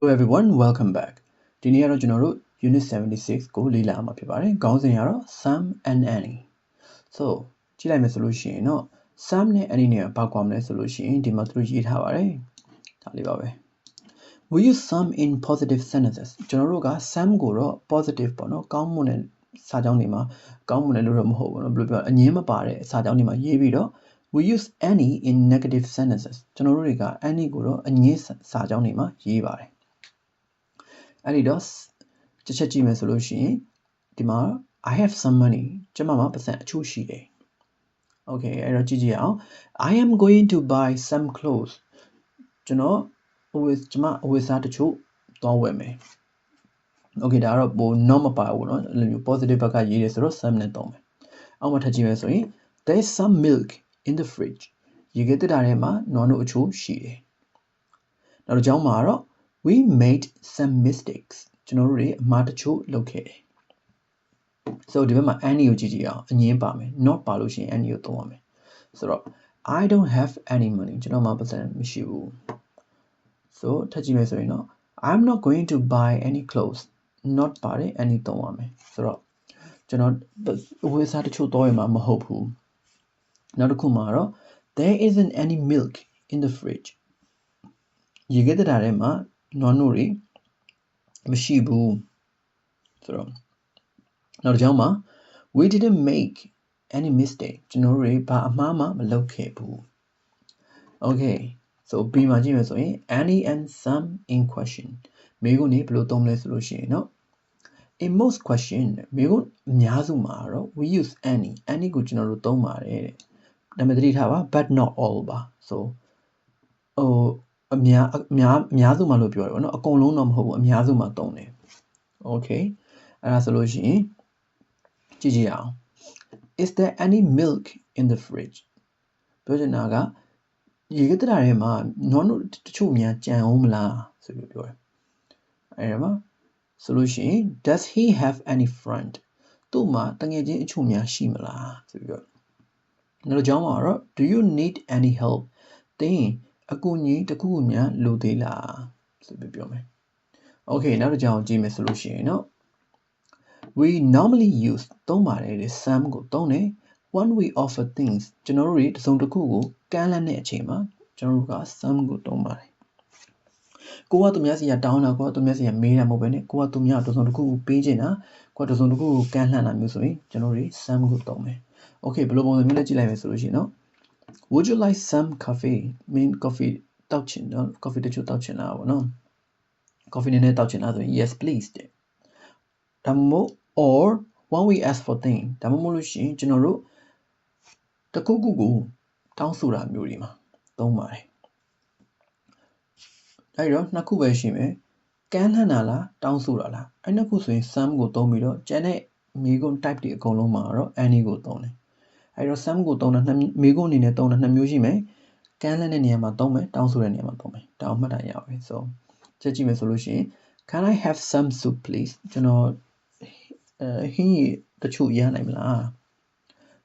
Hello everyone welcome back ဒီနေ့ကတော့ကျွန်တော်တို့ unit 76ကိုလေ့လာမှာဖြစ်ပါတယ်ခေါင်းစဉ်ကတော့ Sam and Annie so ကြည့်လိုက်မယ်ဆိုလို့ရှိရင်တော့ Sam နဲ့ Annie နဲ့ဘာကွာမလဲဆိုလို့ရှိရင်ဒီမှာသူတို့ရေးထားပါတယ်ဒါလေးပါပဲ we use Sam in positive sentences ကျွန်တော်တို့က Sam ကိုတော့ positive ပေါ့နော်ကောင်းမွန်တဲ့စာကြောင်းတွေမှာကောင်းမွန်တယ်လို့တော့မဟုတ်ဘူးနော်ဘယ်လိုပြောအငင်းမပါတဲ့စာကြောင်းတွေမှာရေးပြီးတော့ we use Annie in negative sentences ကျွန်တော်တို့တွေက Annie ကိုတော့အငင်းစာကြောင်းတွေမှာရေးပါတယ် အဲ့ဒီတော့တစ်ချက်ကြည့်မယ်ဆိုလို့ရှိရင်ဒီမှာ I have some money ကျွန်မမှာပတ်စံအချို့ရှိတယ် Okay အဲ့တော့ကြည့်ကြည့်အောင် I am going to buy some clothes ကျွန်တော် always ကျွန်မ always စားတချို့သွားဝယ်မယ် Okay ဒါကတော့ပို not မပါဘူးเนาะအဲ့လိုမျိုး positive ဘက်ကရေးတယ်ဆိုတော့ some နဲ့သုံးမယ်အောက်မှာထပ်ကြည့်မယ်ဆိုရင် there is some milk in the fridge ရေခဲတက်တာထဲမှာနွားတို့အချို့ရှိတယ်နောက်တစ်ကြောင်းမှာတော့ we made some mistakes ကျွန်တော်တို့တွေအမှားတချို့လုပ်ခဲ့တယ် so ဒီဘက်မှာ any ကိုကြည့်ကြည့်အောင်အငင်းပါမယ် not ပါလို့ရှိရင် any ကိုသုံးရမယ်ဆိုတော့ I don't have any money ကျွန်တော်မှာပတ်စံမရှိဘူး so ထပ်ကြည့်မယ်ဆိုရင်တော့ I'm not going to buy any clothes not ပါတယ် any သုံးရမယ်ဆိုတော့ကျွန်တော်ဝယ်စားတချို့တော့ရမှာမဟုတ်ဘူးနောက်တစ်ခုမှာတော့ there isn't any milk in the fridge ရေခဲတတာထဲမှာ နွားနို့တွေမရှိဘူးဆိုတော့နောက်တစ်ကြောင်းမှာ we didn't make any mistake ကျွန်တော်တို့တွေဘာအမှားမှမလုပ်ခဲ့ဘူး okay so b မှာကြည့်မယ်ဆိုရင် any and some in question မိကုန်းနေဘယ်လိုသုံးမလဲဆိုလို့ရှိရင်เนาะ in most question မိကုန်းအများစုမှာတော့ we use any any ကိုကျွန်တော်တို့သုံးပါတယ်တဲ့ဒါပေမဲ့သတိထားပါ but not all ပါ so ဟို အများအများအများစုမှာလို့ပြောတယ်ဗောနော်အကုန်လုံးတော့မဟုတ်ဘူးအများစုမှာသုံးတယ် okay အဲ့ဒါဆိုလို့ရှိရင်ကြည့်ကြည့်အောင် is there any milk in the fridge ပြောချင်တာကရေကတရာထဲမှာနွားတို့တချို့များကြံအောင်မလားဆိုပြီးပြောတယ်အဲ့ဒါမှာဆိုလို့ရှိရင် does he have any friend သူ့မှာတငယ်ချင်းအချို့များရှိမလားဆိုပြီးပြောနောက်ကြောင်းမှာတော့ do you need any help တင်း အကူအညီတစ်ခုခုများလိုသေးလားဆိုပြီးပြောမယ် okay နောက်တစ်ကြောင်းကြည့်မယ်ဆိုလို့ရှိရင်တော့ we normally use သုံးပါတယ်တဲ့ some ကိုသုံးတယ် when we offer things ကျွန်တော်တို့တွေတစုံတစ်ခုကိုကမ်းလှမ်းတဲ့အချိန်မှာကျွန်တော်တို့က some ကိုသုံးပါတယ်ကိုကသူများစီကတောင်းတာကိုကသူများစီကမေးတာမဟုတ်ဘဲနဲ့ကိုကသူများတစုံတစ်ခုကိုပေးချင်တာကိုကတစုံတစ်ခုကိုကမ်းလှမ်းတာမျိုးဆိုရင်ကျွန်တော်တို့ some ကိုသုံးမယ် okay ဘယ်လိုပုံစံမျိုးလဲကြည့်လိုက်မယ်ဆိုလို့ရှိရင်နော် would you like some coffee mean coffee တောက်ချင်နော် coffee တချို့တောက်ချင်လားပေါ့နော် coffee နည်းနည်းတောက်ချင်လားဆိုရင် yes please တဲ့ဒါမှမဟုတ် or when we ask for thing ဒါမှမဟုတ်လို့ရှိရင်ကျွန်တော်တို့တခုခုကိုတောင်းဆိုတာမျိုးတွေမှာသုံးပါတယ်အဲဒီတော့နှစ်ခုပဲရှိမယ်ကမ်းလှမ်းတာလားတောင်းဆိုတာလားအဲ့နှစ်ခုဆိုရင် sum ကိုသုံးပြီးတော့ကျန်တဲ့မိကုန်း type တွေအကုန်လုံးမှာတော့ any ကိုသုံးတယ် အဲဒီတော့ sum ကိုသုံးတာနှစ်မိကုန်းအနေနဲ့သုံးတာနှစ်မျိုးရှိမယ်ကမ်းလှမ်းတဲ့နေရာမှာသုံးမယ်တောင်းဆိုတဲ့နေရာမှာသုံးမယ်ဒါအောင်မှတ်တာရအောင်ဆိုချက်ကြည့်မယ်ဆိုလို့ရှိရင် can i have some soup please ကျွန်တော်အဲဟင်းရီတချို့ရနိုင်မလား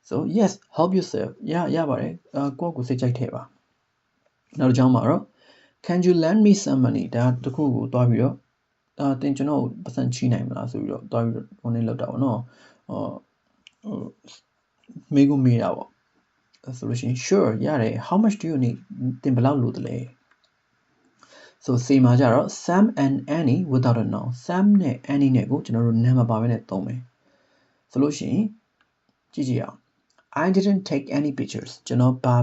so yes help yourself ရရပါတယ်အကိုယ့်ကိုစိတ်ကြိုက်ထဲပါနောက်တစ်ကြောင်းမှာတော့ can you lend me some money ဒါတခုကိုတွားပြီးတော့အာတင်ကျွန်တော်ပတ်စံချီးနိုင်မလားဆိုပြီးတော့တွားပြီးတော့ဟိုနေလောက်တာပေါ့နော်ဟို မေးကိုမေးတာပေါ့ဆိုလို့ရှိရင် sure ရတယ် how much do you need တင်ဘယ်လောက်လိုသလဲ so say မှာကြတော့ some and any without a noun some နဲ့ any နဲ့ကိုကျွန်တော်တို့နာမပါဘဲနဲ့သုံးမယ်ဆိုလို့ရှိရင်ကြည့်ကြည့်အောင် I didn't take any pictures ကျွန်တော်ဘာ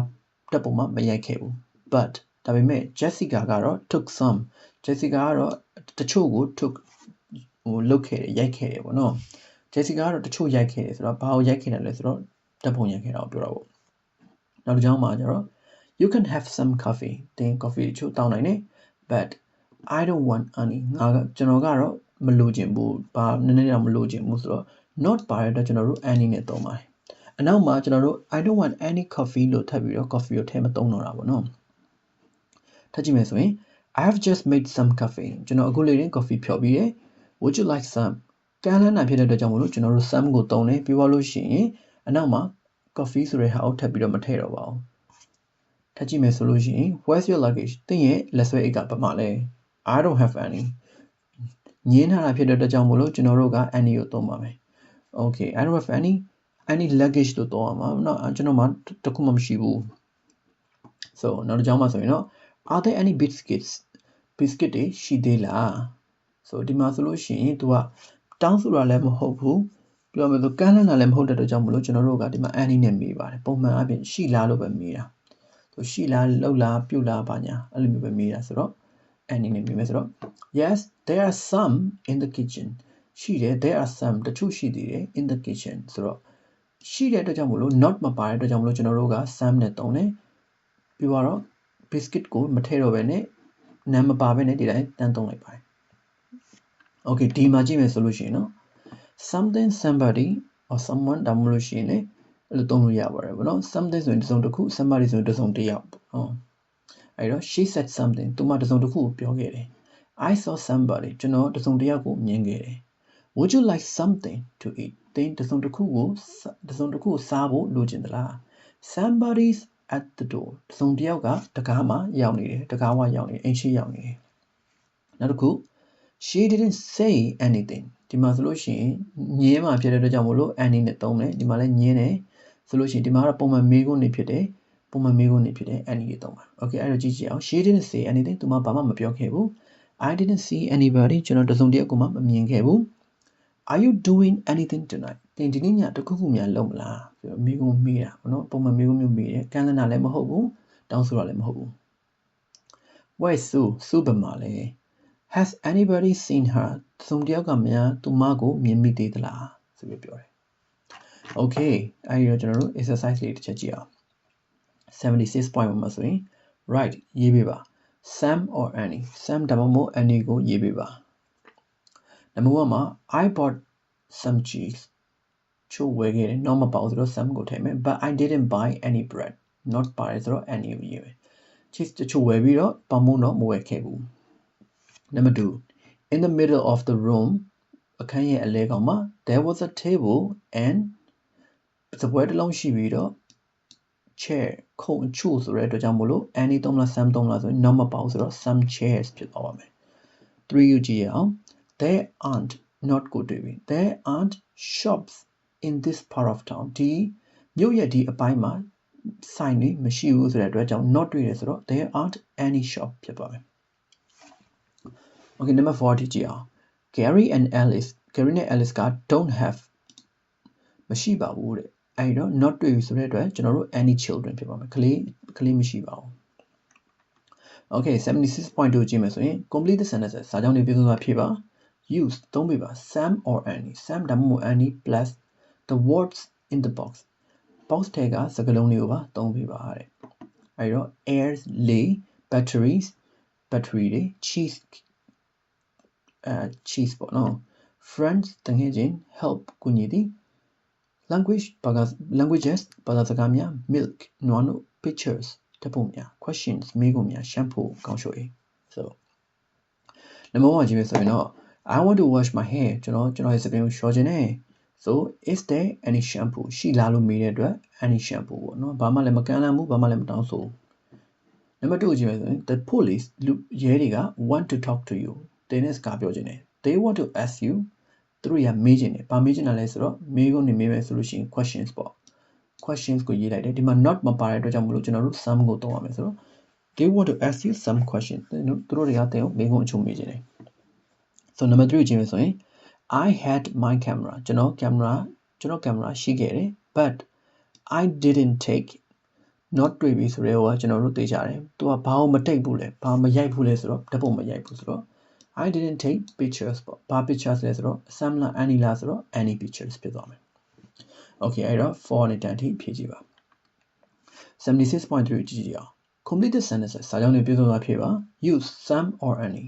တက်ပုံမှမရိုက်ခဲ့ဘူး but ဒါပေမဲ့ Jessica ကတော့ took some Jessica ကတော့တချို့ကို took ဟိုလုတ်ခဲ့တယ်ရိုက်ခဲ့တယ်ပေါ့နော် Jessica ကတော့တချို့ရိုက်ခဲ့တယ်ဆိုတော့ဘာကိုရိုက်ခဲ့တယ်လဲဆိုတော့ တက်ပုံရိုက်ခဲ့တာကိုပြောတာပေါ့နောက်တစ်ကြောင်းမှာကျတော့ you can have some coffee တင် coffee တချို့တောင်းနိုင်တယ် but I don't want any ငါကကျွန်တော်ကတော့မလိုချင်ဘူးဘာနည်းနည်းတော့မလိုချင်ဘူးဆိုတော့ not ပါတဲ့အတွက်ကျွန်တော်တို့ any နဲ့သုံးပါတယ်အနောက်မှာကျွန်တော်တို့ I don't want any coffee လို့ထပ်ပြီးတော့ coffee ကိုထည့်မသုံးတော့တာပေါ့နော်ထပ်ကြည့်မယ်ဆိုရင် I have just made some coffee ကျွန်တော်အခုလေးတင် coffee ဖြော်ပြီးရယ် Would you like some ကမ်းလှမ်းတာဖြစ်တဲ့အတွက်ကြောင့်မလို့ကျွန်တော်တို့ some ကိုသုံးတယ်ပြီးသွားလို့ရှိရင် အနောက်မှာ coffee ဆိုတဲ့ဟာကိုထပ်ပြီးတော့မထည့်တော့ပါဘူးထပ်ကြည့်မယ်ဆိုလို့ရှိရင် where's your luggage သင်ရဲ့လက်ဆွဲအိတ်ကဘာမှလဲ I don't have any ညင်းထားတာဖြစ်တဲ့အတွက်ကြောင့်မို့လို့ကျွန်တော်တို့က any ကိုသုံးပါမယ် okay I don't have any any luggage လို့သုံးရမှာเนาะကျွန်တော်မှတစ်ခုမှမရှိဘူး so နောက်တစ်ကြောင်းမှာဆိုရင်တော့ are there any biscuits biscuit တွေရှိသေးလား so ဒီမှာဆိုလို့ရှိရင် तू ကတောင်းဆိုတာလည်းမဟုတ်ဘူး ပြောမယ်ဆိုကမ်းလှမ်းတာလည်းမဟုတ်တဲ့အတွက်ကြောင့်မလို့ကျွန်တော်တို့ကဒီမှာ any နဲ့မေးပါတယ်ပုံမှန်အပြင်ရှိလားလို့ပဲမေးတာဆိုရှိလားလှုပ်လားပြုတ်လားပါညာအဲ့လိုမျိုးပဲမေးတာဆိုတော့ any နဲ့မေးမယ်ဆိုတော့ yes there are some in the kitchen ရှိတယ် there are some တချို့ရှိသေးတယ် in the kitchen ဆိုတော့ရှိတဲ့အတွက်ကြောင့်မလို့ not မပါတဲ့အတွက်ကြောင့်မလို့ကျွန်တော်တို့က some နဲ့တုံးတယ်ပြီးတော့ biscuit ကိုမထည့်တော့ဘဲနဲ့နာမပါဘဲနဲ့ဒီတိုင်းတန်းသုံးလိုက်ပါတယ် okay ဒီမှာကြည့်မယ်ဆိုလို့ရှိရင်နော် something somebody or someone ဒါမှမဟုတ်လို့ရှိရင်လေအဲ့လိုသုံးလို့ရပါတယ်ဗောနော် something ဆိုရင်တစ်စုံတစ်ခု somebody ဆိုရင်တစ်စုံတစ်ယောက်ဟုတ်အဲ့တော့ she said something သူမတစ်စုံတစ်ခုကိုပြောခဲ့တယ် I saw somebody ကျွန်တော်တစ်စုံတစ်ယောက်ကိုမြင်ခဲ့တယ် Would you like something to eat သင်တစ်စုံတစ်ခုကိုတစ်စုံတစ်ခုကိုစားဖို့လိုချင်သလား Somebody's at the door တစ်စုံတစ်ယောက်ကတကားမှာရောက်နေတယ်တကားဝရောက်နေတယ်အိမ်ရှိရောက်နေတယ်နောက်တစ်ခု she didn't say anything ဒီမှာဆိုလို့ရှိရင်ညင်းမှာဖြစ်တဲ့အတွက်ကြောင့်မို့လို့ any နဲ့သုံးတယ်ဒီမှာလည်းညင်းတယ်ဆိုလို့ရှိရင်ဒီမှာကတော့ပုံမှန်မေးခွန်းနေဖြစ်တယ်ပုံမှန်မေးခွန်းနေဖြစ်တယ် any ကိုသုံးပါ okay အဲ့တော့ကြည့်ကြည့်အောင် she didn't say anything သူမဘာမှမပြောခဲ့ဘူး I didn't see anybody ကျွန်တော်တစုံတယောက်ကိုမှမမြင်ခဲ့ဘူး Are you doing anything tonight သင်ဒီနေ့ညတခုခုများလုပ်မလားဆိုတော့မိကုံမေးတာဘောနော်ပုံမှန်မိကုံမျိုးမေးတယ်ကန်းလနာလည်းမဟုတ်ဘူးတောင်းဆိုတာလည်းမဟုတ်ဘူး Where is Sue Sue ဘယ်မှာလဲ Has anybody seen her သုံးတယောက်ကများသူမကိုမြင်မိသေးသလားဆိုပြီးပြောတယ် Okay အဲဒီတော့ကျွန်တော်တို့ exercise လေးတစ်ချက်ကြည့်အောင်76.1မှာဆိုရင် right ရေးပေးပါ Sam or Annie Sam ဒါမှမဟုတ် Annie ကိုရေးပေးပါ number 1မှာ I bought some cheese ချို့ဝယ်ခဲ့တယ် not မပေါ့ဆိုတော့ some ကိုထည့်မယ် but I didn't buy any bread not ပါတယ်ဆိုတော့ Annie ကိုရေးမယ် cheese တချို့ဝယ်ပြီးတော့ပမုံတော့မဝယ်ခဲ့ဘူး number 2 in the middle of the room အခန်းရဲ့အလဲကောင်မှာ there was a table and စပွဲတစ်လုံးရှိပြီးတော့ chair ခုံအချို့ဆိုတဲ့အတွက်ကြောင့်မို့လို့ any သုံးလား some သုံးလားဆိုရင် not မပေါ့ဆိုတော့ some chairs ဖြစ်သွားပါမယ်3ယူကြည့်ရအောင် there aren't not ကိုတွေ့ပြီ there aren't shops in this part of town ဒီမြို့ရဲ့ဒီအပိုင်းမှာဆိုင်တွေမရှိဘူးဆိုတဲ့အတွက်ကြောင့် not တွေ့တယ်ဆိုတော့ there aren't any shop ဖြစ်ပါမယ် okay number 4ကြည့်အောင် Gary and Alice Gary နဲ့ Alice က don't have မရှိပါဘူးတဲ့အဲဒီတော့ not တွေ့ပြီဆိုတဲ့အတွက်ကျွန်တော်တို့ any children ဖြစ်ပါမယ်ကလေးကလေးမရှိပါဘူး okay 76.2ကြည့်မယ်ဆိုရင် complete the sentences စာကြောင်းတွေပြည့်စုံစွာဖြည့်ပါ use သုံးပေးပါ sam or any sam ဒါမှမဟုတ် any plus the words in the box box ထဲကစကားလုံးတွေကိုပါသုံးပေးပါတဲ့အဲဒီတော့ air လေ batteries battery တွေ cheese အဲ cheese ပေါ့နော် friends တကယ်ချင်း help ကူညီသည် language ဘာသာ languages ဘာသာစကားများ milk နွားနို့ pictures တပုံများ questions မေးခွန်းများ shampoo ကောင်းချိုရေး so နံပါတ်1ကြည့်မယ်ဆိုရင်တော့ I want to wash my hair ကျွန်တော်ကျွန်တော်ရဲ့စပင်းကိုလျှော်ခြင်းနဲ့ so is there any shampoo ရှိလားလို့မေးတဲ့အတွက် any shampoo ပေါ့နော်ဘာမှလည်းမကန့်လန့်ဘူးဘာမှလည်းမတောင်းဆိုဘူးနံပါတ်2ကြည့်မယ်ဆိုရင် the police လူရဲတွေက want to talk to you တင်းနဲ့စကားပြောခြင်းနဲ့ they want to ask you သူတို့ရမေးခြင်းနဲ့ဘာမေးခြင်းလဲဆိုတော့မေးခွန်းနေမေးမယ်ဆိုလို့ရှိရင် questions ပေါ့ questions ကိုရေးလိုက်တယ်ဒီမှာ not မပါတဲ့အတွက်ကြောင့်မလို့ကျွန်တော်တို့ some ကိုသုံးရမယ်ဆိုတော့ they want to ask you some questions သူတို့တွေကတင်မေးခွန်းအချို့မေးခြင်းတယ် so number 3ကြည့်မယ်ဆိုရင် I had my camera ကျွန်တော် camera ကျွန်တော် camera ရှိခဲ့တယ် but I didn't take not တွေ့ပြီဆိုတော့ကျွန်တော်တို့သိကြတယ်သူကဘာလို့မတိတ်ဘူးလဲဘာမရိုက်ဘူးလဲဆိုတော့ဓာတ်ပုံမရိုက်ဘူးဆိုတော့ I didn't take pictures ပေါ့ဘာ pictures လဲဆိုတော့ Sam လား Annie လားဆိုတော့ any pictures ဖြစ်သွားမယ် Okay အဲ့တော့4နဲ့တန်ထိဖြည့်ကြည့်ပါ76.3ကြည့်ကြည့်အောင် complete the sentences စာကြောင်းတွေပြည့်စုံစွာဖြည့်ပါ use some or any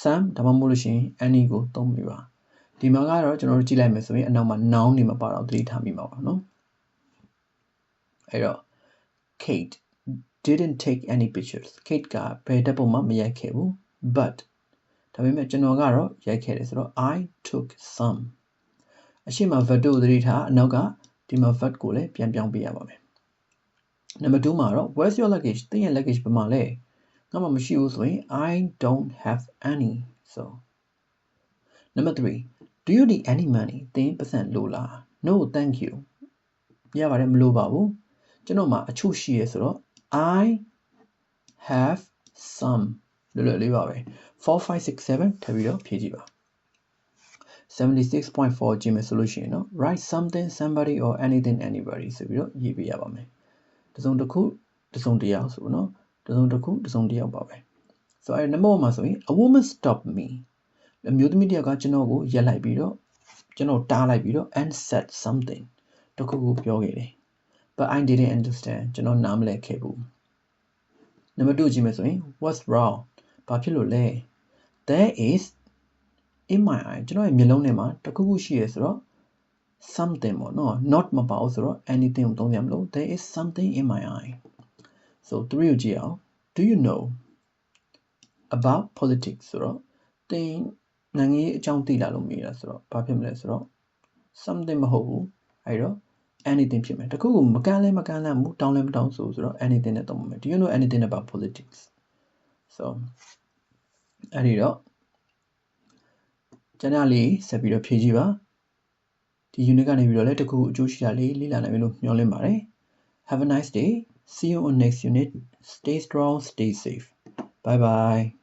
some ဒါမှမဟုတ်လို့ရှိရင် any ကိုသုံးပြပါဒီမှာကတော့ကျွန်တော်တို့ကြည့်လိုက်မယ်ဆိုရင်အနောက်မှာ noun နေမှာပါတော့သတိထားမိမှာပါနော်အဲ့တော့ Kate didn't take any pictures Kate ကဘယ်တပ်ပုံမှမရိုက်ခဲ့ဘူး but ဒါပေမဲ့ကျွန်တော်ကတော့ရိုက်ခဲ့တယ်ဆိုတော့ I took some အရှိမ verb ကိုသတိထားအနောက်ကဒီမှာ verb ကိုလည်းပြန်ပြောင်းပေးရပါမယ်နံပါတ်2မှာတော့ where's your luggage သင်ရဲ့ luggage ဘယ်မှာလဲငါမှမရှိဘူးဆိုရင် I don't have any so number 3 do you need any money သင်ပတ်စံလိုလား no thank you ရပါတယ်မလိုပါဘူးကျွန်တော်မှာအချို့ရှိရဲဆိုတော့ I have some လွယ်လွယ်လေးပါပဲ4 5 6 7ထပ်ပြီးတော့ဖြည့်ကြည့်ပါ76.4ကြည့်မယ်ဆိုလို့ရှိရင်เนาะ write something somebody or anything anybody ဆိုပြီးတော့ရေးပြရပါမယ်တစုံတစ်ခုတစုံတစ်ယောက်ဆိုเนาะတစုံတစ်ခုတစုံတစ်ယောက်ပါပဲဆိုတော့အဲ number 1မှာဆိုရင် a woman stop me အမျိုးသမီးတစ်ယောက်ကကျွန်တော်ကိုရက်လိုက်ပြီးတော့ကျွန်တော်တားလိုက်ပြီးတော့ and said something တခုခုပြောခဲ့တယ် but i didn't understand ကျွန်တော်နားမလည်ခဲ့ဘူး number 2ကြည့်မယ်ဆိုရင် what's wrong ဘာဖြစ်လို့လဲ there is in my eye ကျွန်တော်ရဲ့မျက်လုံးထဲမှာတခုခုရှိရဆိုတော့ something ပေါ့နော် not မပါဘူးဆိုတော့ anything ကိုသုံးရမလို့ there is something in my eye so 3ကိုကြည့်အောင် do you know about politics ဆိုတော့သင်နိုင်ငံရေးအကြောင်းသိလာလို့မေးတာဆိုတော့ဘာဖြစ်မလဲဆိုတော့ something မဟုတ်ဘူးအဲ့တော့ anything ဖြစ်မယ်တခုခုမကန်းလဲမကန်းလန့်ဘူးတောင်းလဲမတောင်းဆိုဆိုတော့ anything နဲ့သုံးမယ် do you know anything about politics so အဲ့ဒီတော့ကျန်တာလေးဆက်ပြီးတော့ဖြည့်ကြည့်ပါဒီ unit ကနေပြီးတော့လည်းတခုအကျိုးရှိတာလေးလေ့လာနိုင်ပြီလို့မျှော်လင့်ပါတယ် have a nice day see you on next unit stay strong stay safe bye bye